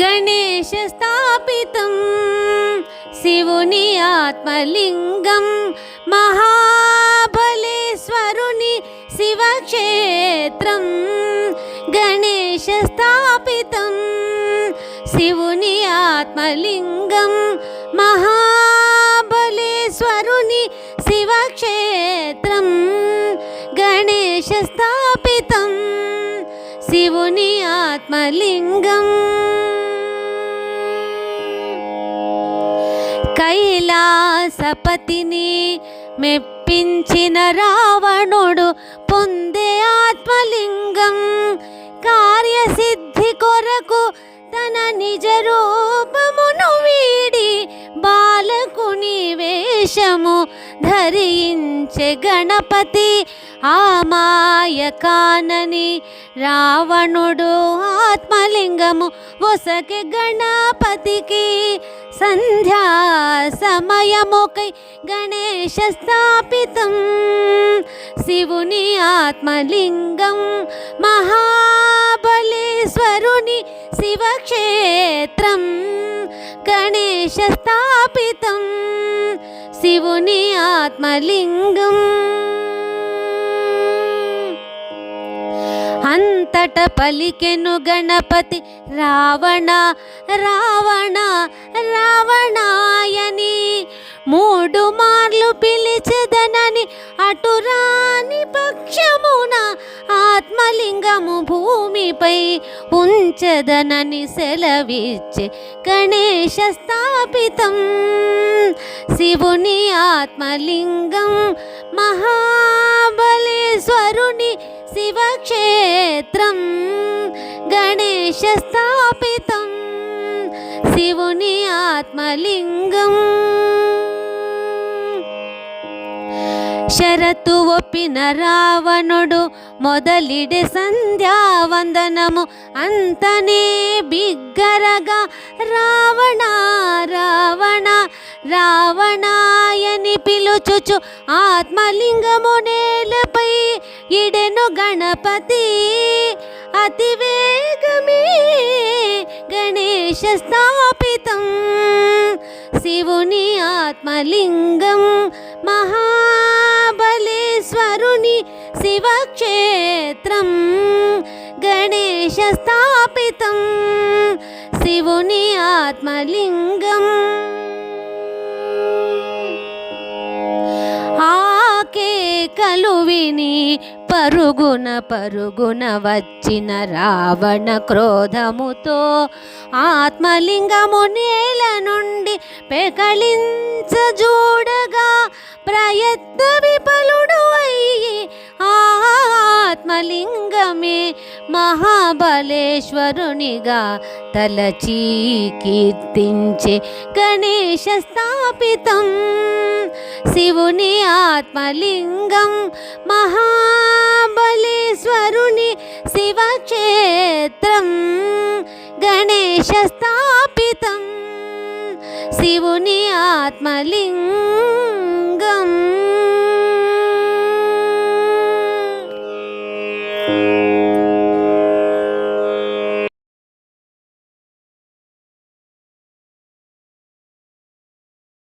గణేశ స్థాపితం శివుని ఆత్మలింగం మహాబలేశ్వరుని శివక్షేత్రం గణేశ స్థాపితం శివుని ఆత్మలింగం మహాబలేశ్వరుని శివక్షేత్రం గణేశ స్థాపితం శివుని ఆత్మలింగం. కైలాసపతిని మెప్పించిన రావణుడు పొందే ఆత్మలింగం. కార్యసిద్ధి కొరకు తన నిజ రూపమును వీడి బాలకుని వేషము ధరించే గణపతి ఆ మాయ కానని రావణుడు ఆత్మలింగము ఒసకి గణపతికి. సంధ్యా సమయముకై గణేష స్థాపితం. శివుని ఆత్మలింగం మహాబలేశ్వరుని శివక్షేత్రం. గణేష స్థాపితం. శివుని ఆత్మలింగం అంతట పలికెను గణపతి రావణ రావణ రావణాయని మూడు మార్లు పిలిచెదనని అటురాని పక్షమున ఆత్మలింగము భూమిపై ఉంచదనని సెలవిచ్చే గణేశ స్థాపితం. శివుని ఆత్మలింగం మహాబలి శివక్షేత్రం గణేశ స్థాపితం శివుని ఆత్మలింగం. షరతు ఒప్పిన రావణుడు మొదలిడే సంధ్యావందనము అంతనే బిగ్గరగా రావణ రావణ రావణాయని పిలుచుచు ఆత్మలింగము నేలపై ఇడెను గణపతి అతి వేగమే గణేష స్థాపితం. శివుని ఆత్మలింగం మహాబలేశ్వరుని శివక్షేత్రం గణేష స్థాపితం. శివుని ఆత్మలింగం ఆకే కలువిని పరుగున పరుగున వచ్చిన రావణ క్రోధముతో ఆత్మలింగము నేల నుండి పెకళించ చూడగా ప్రయత్న విఫలుడు అయ్యి ఆత్మలింగమే మహాబలేశ్వరునిగా తలచీ కీర్తించే గణేశ స్థాపితం. శివుని ఆత్మలింగం మహాబలేశ్వరుని శివక్షేత్రం గణేశ స్థాపితం. శివుని ఆత్మలింగం